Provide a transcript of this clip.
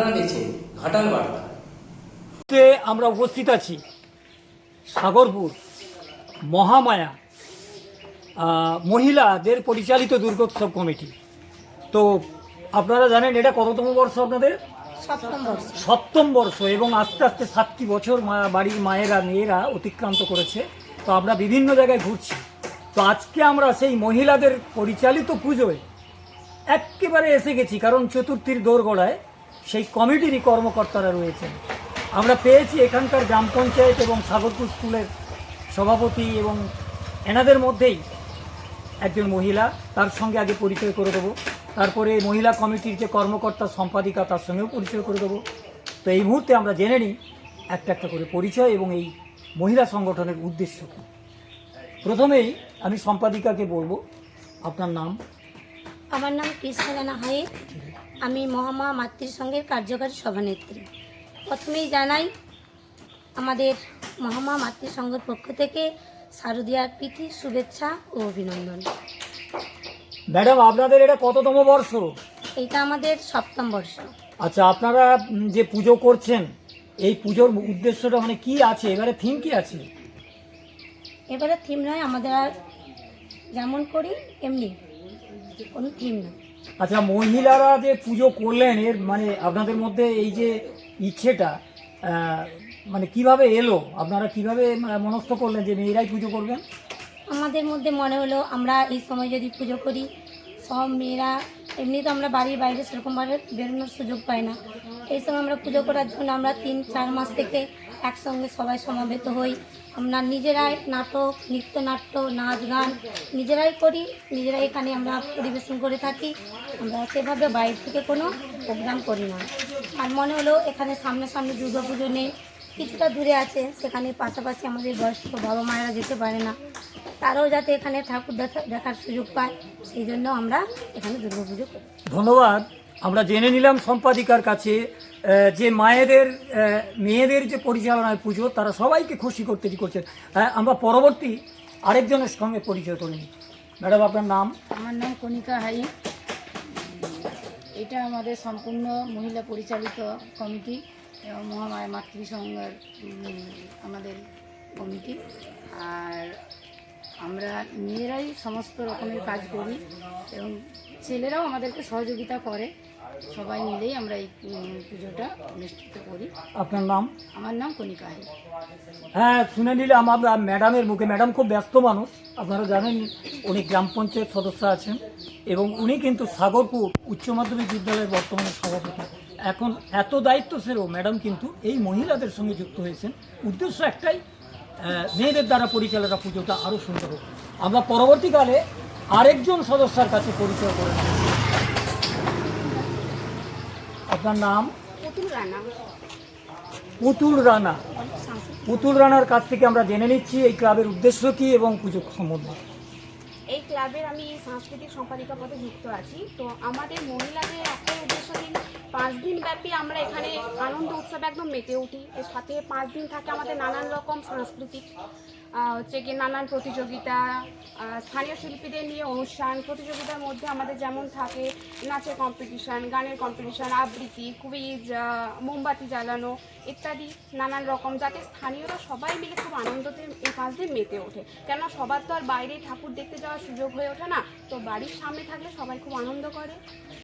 আপনারা দেখছেন ঘাটাল বার্তা। আমরা উপস্থিত আছি। সাগরপুর মহামায়া আহ, মহিলাদের পরিচালিত দুর্গোৎসব কমিটি। তো আপনারা জানেন এটা কততম বর্ষ আপনাদের? সপ্তম বর্ষ। সপ্তম বর্ষ এবং আস্তে আস্তে সাতটি বছর মা- বাড়ির মায়েরা মেয়েরা অতিক্রান্ত করেছে। তো আমরা বিভিন্ন জায়গায় ঘুরছি। তো আজকে আমরা সেই মহিলাদের পরিচালিত পুজোয় একেবারে এসে গেছি কারণ চতুর্থীর দোরগোড়ায় সেই কমিটিরই কর্মকর্তারা রয়েছেন। আমরা পেয়েছি এখানকার গ্রাম পঞ্চায়েত এবং সাগরপুর স্কুলের সভাপতি এবং এনাদের মধ্যেই একজন মহিলা, তার সঙ্গে আগে পরিচয় করে দেবো। তারপরে মহিলা কমিটির যে কর্মকর্তা সম্পাদিকা, তার সঙ্গেও পরিচয় করে দেবো। তো এই মুহূর্তে আমরা জেনে নিই একটা একটা করে পরিচয় এবং এই মহিলা সংগঠনের উদ্দেশ্য প্রথমেই আমি সম্পাদিকাকে বলব, আপনার নাম? আমার নাম কৃষ্ণরানা হাইত আমি মহামা মাতৃ মাতৃসংঘের কার্যকারী সভানেত্রী। প্রথমেই জানাই আমাদের মহামা মাতৃসংঘের পক্ষ থেকে শারদীয়ার প্রীতি শুভেচ্ছা ও অভিনন্দন। ম্যাডাম আপনাদের এটা কততম বর্ষ? এইটা আমাদের সপ্তম বর্ষ। আচ্ছা আপনারা যে পুজো করছেন এই পুজোর উদ্দেশ্যটা মানে কি আছে? এবারে থিম কি আছে? এবারে থিম নয় আমাদের আর যেমন করি এমনি। কোনো থিম নয় আচ্ছা মহিলারা যে পুজো করলেন এর মানে আপনাদের মধ্যে এই যে ইচ্ছেটা মানে কীভাবে এলো? আপনারা কীভাবে মনস্থ করলেন যে মেয়েরাই পুজো করবেন? আমাদের মধ্যে মনে হলো আমরা এই সময় যদি পুজো করি সব মেয়েরা এমনি তো আমরা বাড়ির বাইরে সেরকমভাবে বেরোনোর সুযোগ পাই না। এই সময় আমরা পুজো করার জন্য আমরা তিন চার মাস থেকে একসঙ্গে সবাই সমাবেত হই। আমরা নিজেরাই নাটক, নৃত্যনাট্য নাচ গান নিজেরাই করি, নিজেরাই এখানে আমরা পরিবেশন করে থাকি। আমরা সেভাবে বাইরে থেকে কোনো প্রোগ্রাম করি না। আর মনে হলো এখানে সামনে সামনে দুর্গা পুজো নেই, কিছুটা দূরে আছে, সেখানে পাশাপাশি আমাদের বয়স্ক বাবা মায়েরা যেতে পারে না। তারাও যাতে এখানে ঠাকুর দেখা দেখার সুযোগ পায়, সেই জন্য আমরা এখানে দুর্গাপুজো করি। ধন্যবাদ। আমরা জেনে নিলাম সম্পাদিকার কাছে যে মায়েদের মেয়েদের যে পরিচালনায় পুজো, তারা সবাইকে খুশি করতে করছেন? আমরা পরবর্তী আরেকজনের সঙ্গে পরিচয় করে নিই। ম্যাডাম, আপনার নাম? আমার নাম কণিকা হাই। এটা আমাদের সম্পূর্ণ মহিলা পরিচালিত কমিটি, এবং মহামায়া মাতৃসংঘের আমাদের কমিটি। আর আমরা মেয়েরাই সমস্ত রকমের কাজ করি এবং ছেলেরাও আমাদেরকে সহযোগিতা করে। সবাই মিলেই আমরা এই পুজোটা অনুষ্ঠিত করি। আপনার নাম? আমার নাম কণিকা হ্যাঁ শুনে নিলাম আমরা ম্যাডামের মুখে। ম্যাডাম খুব ব্যস্ত মানুষ আপনারা জানেন উনি গ্রাম পঞ্চায়েত সদস্য আছেন এবং উনি কিন্তু সাগরপুর উচ্চ মাধ্যমিক বিদ্যালয়ের বর্তমানে সভাপতি। এখন এত দায়িত্ব সেরেও ম্যাডাম কিন্তু এই মহিলাদের সঙ্গে যুক্ত হয়েছেন। উদ্দেশ্য একটাই মেয়েদের দ্বারা পরিচালিত পুজোটা আরও সুন্দর হোক আমরা পরবর্তীকালে আরেকজন সদস্যার কাছে পরিচয় করে আপনার নাম? পুতুল রানা। পুতুল রানা। পুতুল রানার কাছ থেকে আমরা জেনে নিচ্ছি এই ক্লাবের উদ্দেশ্য কি এবং পুজো সম্বন্ধে। এই ক্লাবের আমি সাংস্কৃতিক সম্পাদিকা পদে যুক্ত আছি। তো আমাদের মহিলাদের ব্যাপী আমরা এখানে আনন্দ উৎসবে একদম মেতে উঠি। এর সাথে পাঁচ দিন থাকে আমাদের নানান রকম সাংস্কৃতিক হচ্ছে গিয়ে নানান প্রতিযোগিতা স্থানীয় শিল্পীদের নিয়ে অনুষ্ঠান, প্রতিযোগিতার মধ্যে আমাদের যেমন থাকে নাচের কম্পিটিশান গানের কম্পিটিশান আবৃত্তি কুইজ মোমবাতি জ্বালানো ইত্যাদি নানান রকম, যাতে স্থানীয়রা সবাই মিলে খুব আনন্দতে এই পাঁচ দিন মেতে ওঠে। কেননা সবার তো আর বাইরে ঠাকুর দেখতে যাওয়ার সুযোগ হয়ে ওঠে না, তো বাড়ির সামনে থাকলে সবাই খুব আনন্দ করে।